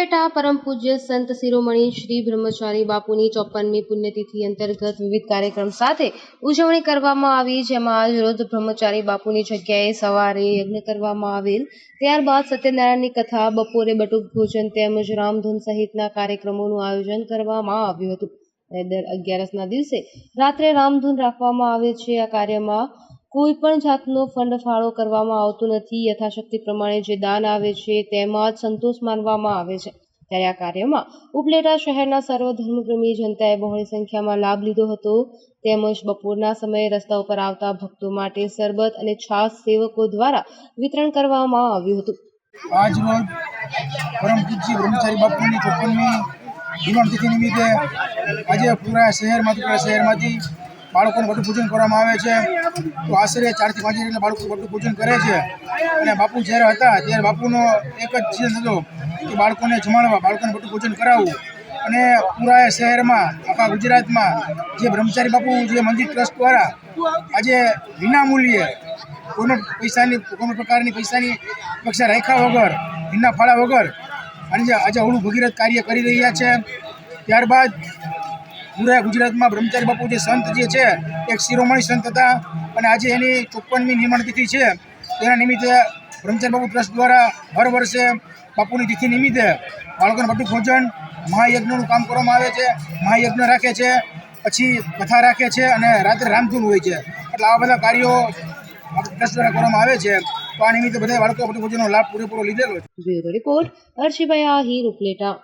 ઉપલેટા પરમ પૂજ્ય સંત શિરોમણી શ્રી બ્રહ્મચારી બાપુની ચોપનમી પુણ્યતિથિ અંતર્ગત વિવિધ કાર્યક્રમ સાથે ઉજવણી કરવામાં આવી, જેમાં આજ રોજ બ્રહ્મચારી બાપુની જગ્યાએ સવારે યજ્ઞ કરવામાં આવેલ. ત્યારબાદ સત્યનારાયણની કથા, બપોરે બટુક ભોજન તેમજ રામધૂન સહિતના કાર્યક્રમોનું આયોજન કરવામાં આવ્યું હતું. દર અગિયારસના દિવસે રાત્રે રામધૂન રાખવામાં આવે છે આ કાર્યમાં કોઈ પણ જાતનો ફંડ ફાળો કરવામાં આવતો નથી. યથાશક્તિ પ્રમાણે જે દાન આવે છે તેમાં જ સંતોષ માનવામાં આવે છે. ત્યારે આ કાર્યમાં ઉપલેટા શહેરના સર્વધર્મપ્રેમી જનતાએ બહોળી સંખ્યામાં લાભ લીધો હતો. તેમજ બપોરના સમયે રસ્તા ઉપર આવતા ભક્તો માટે શરબત અને છાશ સેવકો દ્વારા વિતરણ કરવામાં આવ્યું હતું. આજ રોજ પરમ પૂજ્ય બ્રહ્મચારી બાપુની ચોપનમી જીવન તિથિ નિમિત્તે આજે પૂરા શહેરમાંથી શહેરમાંથી બાળકોનું વટુ પૂજન કરવામાં આવે છે. તો આશરે ચારથી પાંચ જેટલા બાળકો વટુ પૂજન કરે છે. અને બાપુ જ્યારે હતા, ત્યારે બાપુનો એક જ ચીજ હતો કે બાળકોને જમાડવા, બાળકોને વટુ પૂજન કરાવવું. અને પૂરા શહેરમાં, આખા ગુજરાતમાં જે બ્રહ્મચારી બાપુ, જે મંદિર ટ્રસ્ટ દ્વારા આજે વિનામૂલ્યે કોઈનો પૈસાની કોઈ પ્રકારની પૈસાની પક્ષા રાખ્યા વગર ભીના ફાળા વગર અને આજે અવળું ભગીરથ કાર્ય કરી રહ્યા છે. ત્યારબાદ પૂરા ગુજરાતમાં બ્રહ્મચારી બાપુ જે સંત જે છે, એક શિરોમણી સંત હતા અને આજે એની ચોપ્પનમી નિર્માણ તિથિ છે. તેના નિમિત્તે બ્રહ્મચારી બાપુ ટ્રસ્ટ દ્વારા હર વર્ષે બાપુની તિથિ નિમિત્તે બાળકોને બધું ભોજન, મહાયજ્ઞનું કામ કરવામાં આવે છે, મહાયજ્ઞ રાખે છે, પછી કથા રાખે છે અને રાત્રે રામધૂન હોય છે. એટલે આવા બધા કાર્યો ટ્રસ્ટ દ્વારા કરવામાં આવે છે. તો આ નિમિત્તે બધા બાળકો બધું ભોજનનો લાભ પૂરેપૂરો લીધેલો છે. રિપોર્ટ હર્ષિભાઈ આહિર ઉપલેટા.